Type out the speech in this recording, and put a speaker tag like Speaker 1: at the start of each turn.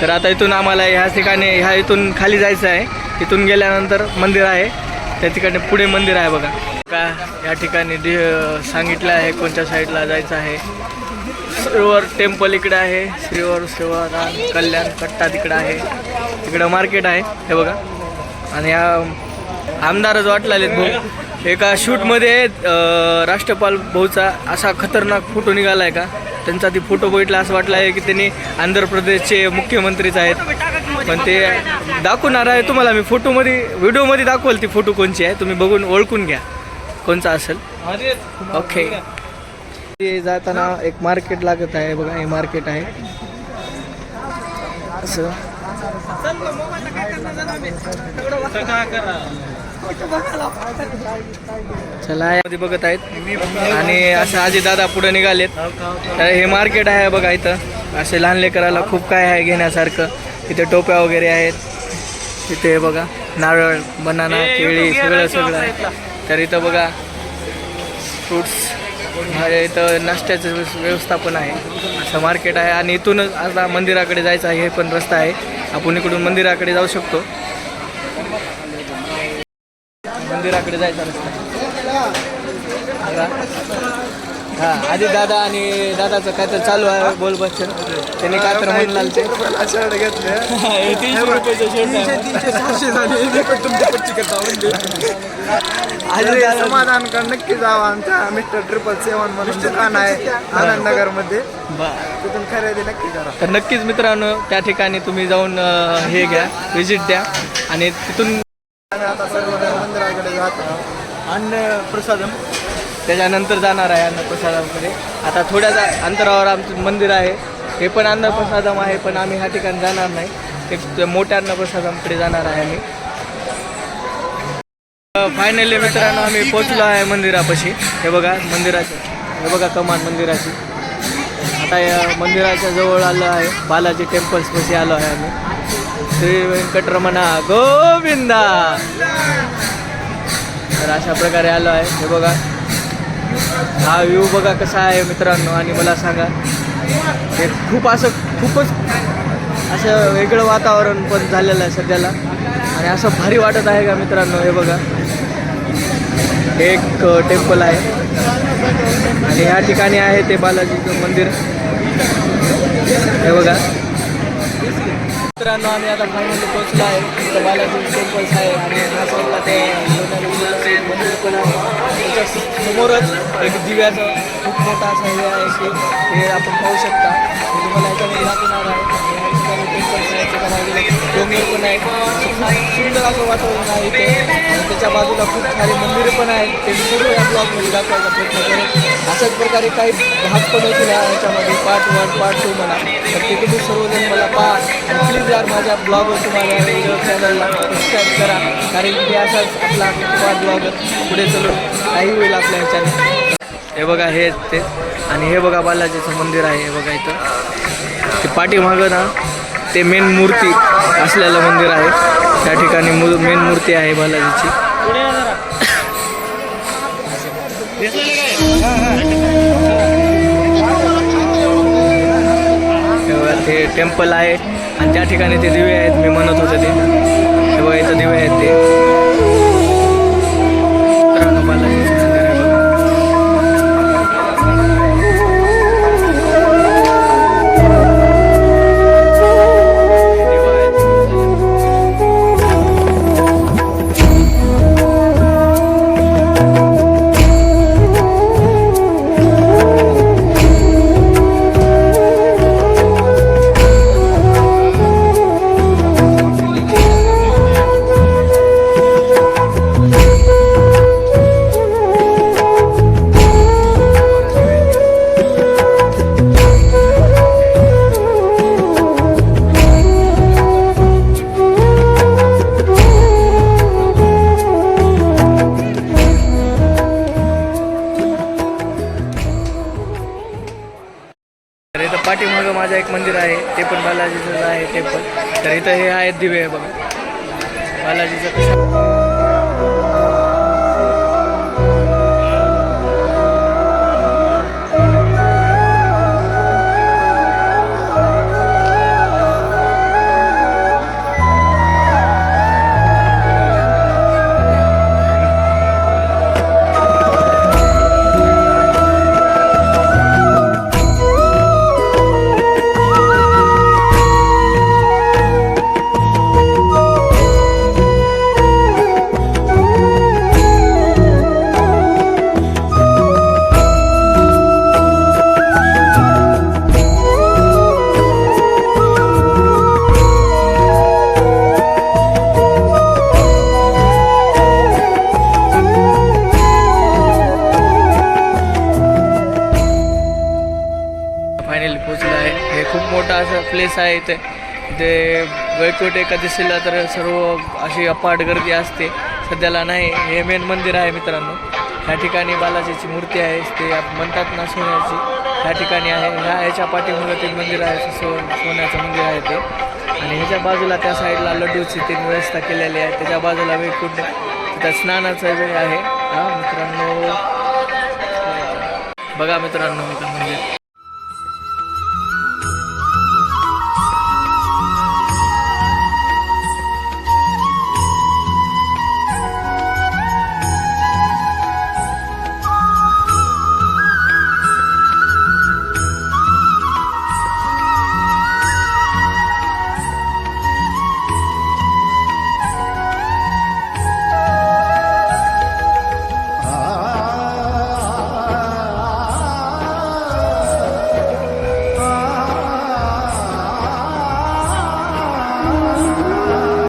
Speaker 1: तर आता इथून आम्हाला ह्या ठिकाणी ह्या इथून खाली जायचं आहे. इथून गेल्यानंतर मंदिर आहे. त्या ठिकाणी पुढे मंदिर आहे बघा. का या ठिकाणी डि सांगितलं आहे कोणत्या साईडला जायचं आहे. श्रीवर टेम्पल इकडे आहे. श्रीवर शिवराम कल्याण कट्टा तिकडं आहे. तिकडं मार्केट आहे. हे बघा. आणि या आमदारच वाटलेले भाऊ. एका शूटमध्ये राष्ट्रपाल भाऊचा असा खतरनाक फोटो निघाला आहे का? त्यांचा ती फोटो बघितला असं वाटलं आहे की त्यांनी आंध्र प्रदेशचे मुख्यमंत्रीच आहेत. पण ते दाखवणार आहे तुम्हाला मी फोटोमध्ये व्हिडिओमध्ये दाखवल ती फोटो कोणची आहे तुम्ही बघून ओळखून घ्या. कोणचा असेल? ओके ते जाताना एक मार्केट लागत आहे बघा हे मार्केट आहे. असं. चला यामध्ये बघत आहेत. आणि असं आजी दादा पुढे निघालेत. तर हे मार्केट आहे बघा इथं. असे लहान लेकराला खूप काय आहे घेण्यासारखं. इथे टोप्या वगैरे आहेत. इथे बघा नारळ बनाना केळी सगळं सगळं आहे. तर इथं बघा फ्रूट्स म्हणजे इथं नाश्त्याचं व्यवस- व्यवस्थापन आहे. असं मार्केट आहे. आणि इथूनच आता मंदिराकडे जायचं आहे हे पण रस्ता आहे. आपण इकडून मंदिराकडे जाऊ शकतो. मंदिराकडे जायचा रस्ता. हा आधी दादा आणि दादाचं काय तर चालू आहे बोल बच्चन. त्यांनी काय तर ते.
Speaker 2: शर्ट घेतले
Speaker 1: तीनशे रुपयाचं
Speaker 2: समाधान कर नक्की जावा आमच्या. मिस्टर ट्रिपल सेवन म्हणून दुकान आहे आनंदनगरमध्ये
Speaker 1: बरं.
Speaker 2: तिथून खरेदी नक्की करा.
Speaker 1: तर नक्कीच मित्रांनो त्या ठिकाणी तुम्ही जाऊन हे घ्या व्हिजिट द्या. आणि तिथून
Speaker 2: आता
Speaker 1: अन्न प्रसादम त्याच्यानंतर जाणार आहे अन्नप्रसादामध्ये. आता थोड्या जा अंतरावर आमचं मंदिर आहे. हे पण अन्नप्रसादम आहे पण आम्ही ह्या ठिकाणी जाणार नाही. ते मोठ्या अन्नप्रसादामकडे जाणार आहे आम्ही. फायनली मित्रांनो आम्ही पोचलो आहे मंदिरापाशी. हे बघा मंदिराचं. हे बघा कमान मंदिराची. आता या मंदिराच्या जवळ आलो आहे. बालाजी टेम्पल्सपाशी आलो आहे आम्ही. श्री व्यंकटरमणा गोविंदा! तर अशा प्रकारे आलो आहे. हे बघा. हा व्ह्यू बघा कसा आहे मित्रांनो आणि मला सांगा. हे खूप असं खूपच असं वेगळं वातावरण पण झालेलं आहे सध्याला. आणि असं भारी वाटत आहे का मित्रांनो हे बघा. एक टेम्पल आहे. आणि ह्या ठिकाणी आहे ते बालाजीचं मंदिर. हे बघा. मित्रांनो आम्ही आता फायनली पोहोचलो आहे. इथं बालाजी टेम्पल्स आहे आणि हा साईडला ते मंदिर पण आहे. समोरच एक दिव्याचं खूप मोठा असा हे आहे की हे आपण पाहू शकता. मंदिर पण आहे. सुंदर असं वातावरण आहे इथे. आणि त्याच्या बाजूला खूप सारे मंदिरं पण आहेत. ते मी सर्व या ब्लॉगमध्ये दाखवायचा प्रयत्न करेन. अशाच प्रकारे काही भाग पण होतील या पार्ट वन पार्ट टू म्हणा. तर ते तुम्ही सर्वजण मला पहा. आणि प्लीज यार माझ्या ब्लॉगवर तुम्हाला चॅनलला सबस्क्राईब करा. कारण की असाच आपला ब्लॉग पुढे चलून काही होईल आपल्या ह्याच्याने हे बघा हे ते. आणि हे बघा बालाजीचं मंदिर आहे. हे बघा इथं. ते पाठीमागं ना ते मेन मूर्ती असलेलं मंदिर आहे. त्या ठिकाणी मू मेन मूर्ती आहे बालाजीची. ते टेम्पल आहे. आणि त्या ठिकाणी ते दिवे आहेत मी म्हणत होते ते. तेव्हा इथं पाठीमागं माझं एक मंदिर आहे ते पण बालाजीचं आहे ते पण. तर इथं हे आहेत दिवे बघा. बालाजीचं मोठा असा प्लेस आहे इथे. इथे वैकुंठ एकादशीला तर सर्व अशी अपाट गर्दी असते. सध्याला नाही हे मेन मंदिर आहे मित्रांनो. ह्या ठिकाणी बालाजीची मूर्ती आहे ते म्हणतात ना सोन्याची. ह्या ठिकाणी आहे. ह्या ह्याच्या पाठीमुळे ते मंदिर आहे सो सोन्याचं मंदिर आहे ते. आणि ह्याच्या बाजूला त्या साईडला लड्डूची तीन व्यवस्था केलेली आहे. त्याच्या बाजूला वैकुंठ तिथं स्नानाचा वेळ आहे. हा मित्रांनो. बघा मित्रांनो इथं म्हणजे